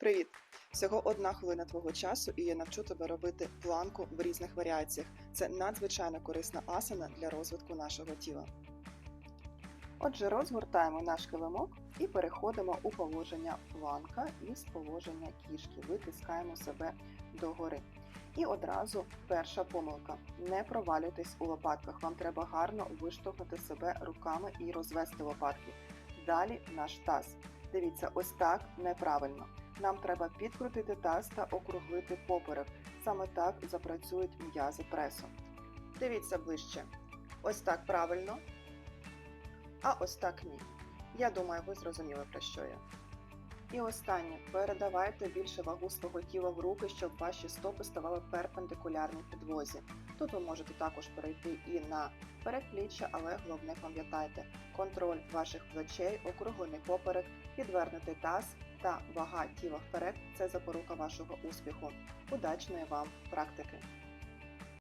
Привіт! Всього одна хвилина твого часу, і я навчу тебе робити планку в різних варіаціях. Це надзвичайно корисна асана для розвитку нашого тіла. Отже, розгортаємо наш килимок і переходимо у положення планка із положення кішки. Витискаємо себе догори. І одразу перша помилка. Не провалюйтесь у лопатках. Вам треба гарно виштовхнути себе руками і розвести лопатки. Далі наш таз. Дивіться, ось так неправильно. Нам треба підкрутити таз та округлити поперек. Саме так запрацюють м'язи пресу. Дивіться ближче. Ось так правильно. А ось так ні. Я думаю, ви зрозуміли про що я. І останнє. Передавайте більше вагу свого тіла в руки, щоб ваші стопи ставали перпендикулярні підлозі. Тут ви можете також перейти і на передпліччя, але головне пам'ятайте, контроль ваших плечей, округлений поперек, підвернутий таз та вага тіла вперед це запорука вашого успіху. Удачної вам практики!